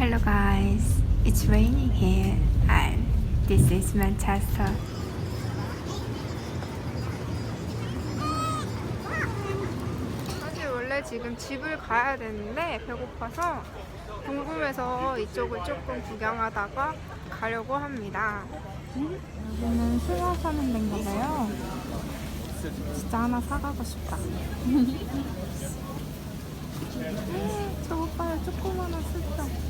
Hello guys, it's raining here and this is Manchester. 사실 원래 지금 집을 가야 되는데 배고파서 궁금해서 이쪽을 조금 구경하다가 가려고 합니다. 여기는 수화 사는 데인가 봐요. 진짜 하나 사가고 싶다. 저거 봐요, 조그마한 술잔.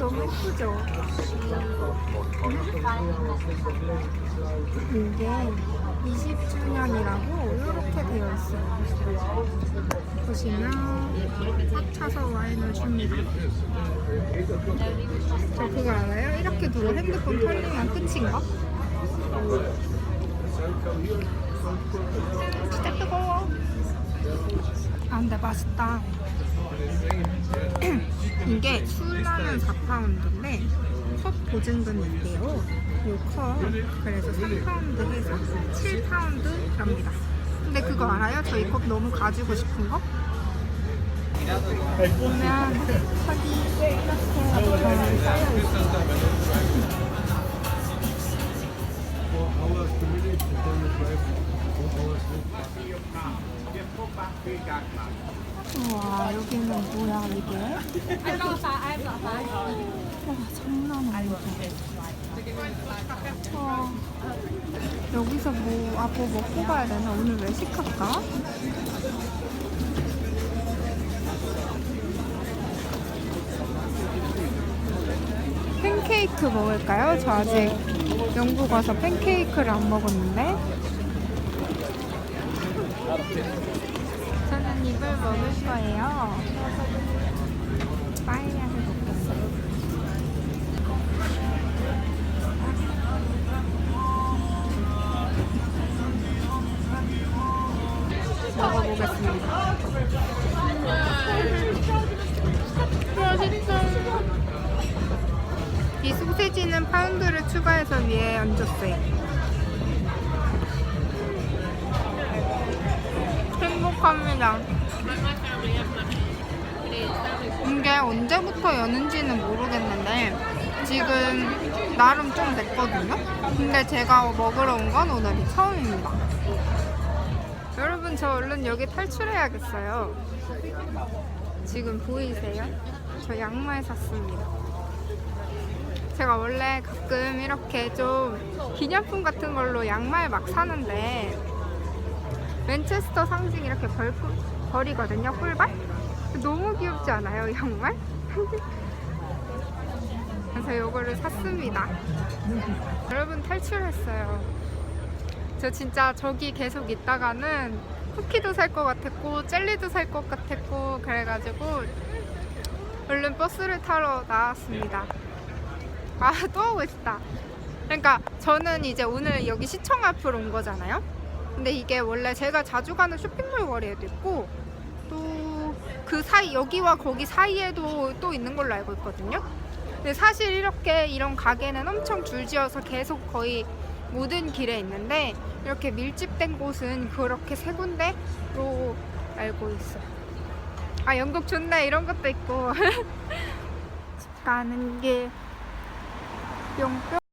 너무 예쁘죠? 이게 20주년이라고 이렇게 되어 있어요. 보시면 꽉 차서 와인을 줍니다. 저 그거 알아요? 이렇게 두고 핸드폰 털리면 끝인가? 진짜 뜨거워. 아 근데 맛있다. 이게 술라면 4파운드인데 컵 보증금인데요. 요컵 그래서 3파운드 해서 7파운드랍니다. 근데 그거 알아요? 저이컵 너무 가지고 싶은 거? 보면 컵이 이렇게 잘 쌓여 있어요. 우와 여기는 뭐야 이게? 와 장난 아니다. 와 여기서 뭐, 아, 뭐 먹고 가야 되나? 오늘 외식할까? 팬케이크 먹을까요? 저 아직 영국 와서 팬케이크를 안 먹었는데. 저는 이걸 먹을 거예요. 먹겠어요. 먹어보겠습니다. 이 소세지는 파운드를 추가해서 위에 얹었어요. 행복합니다. 이게 언제부터 여는지는 모르겠는데 지금 나름 좀 됐거든요. 근데 제가 먹으러 온 건 오늘이 처음입니다. 여러분 저 얼른 여기 탈출해야겠어요. 지금 보이세요? 저 양말 샀습니다. 제가 원래 가끔 이렇게 좀 기념품 같은 걸로 양말 막 사는데 맨체스터 상징 이렇게 벌, 벌이거든요, 꿀발? 너무 귀엽지 않아요, 이 양말? 그래서 이거를 샀습니다. 여러분 탈출했어요. 저 진짜 저기 계속 있다가는 쿠키도 살 것 같았고 젤리도 살 것 같았고 그래가지고 얼른 버스를 타러 나왔습니다. 아또 하고 있다. 그러니까 저는 이제 오늘 여기 시청 앞으로 온 거잖아요. 근데 이게 원래 제가 자주 가는 쇼핑몰 거리에도 있고 또 그 사이 여기와 거기 사이에도 또 있는 걸로 알고 있거든요. 근데 사실 이렇게 이런 가게는 엄청 줄지어서 계속 거의 모든 길에 있는데 이렇게 밀집된 곳은 그렇게 세 군데로 알고 있어요. 아 영국 좋네 이런 것도 있고 집 가는 길 뿅뿅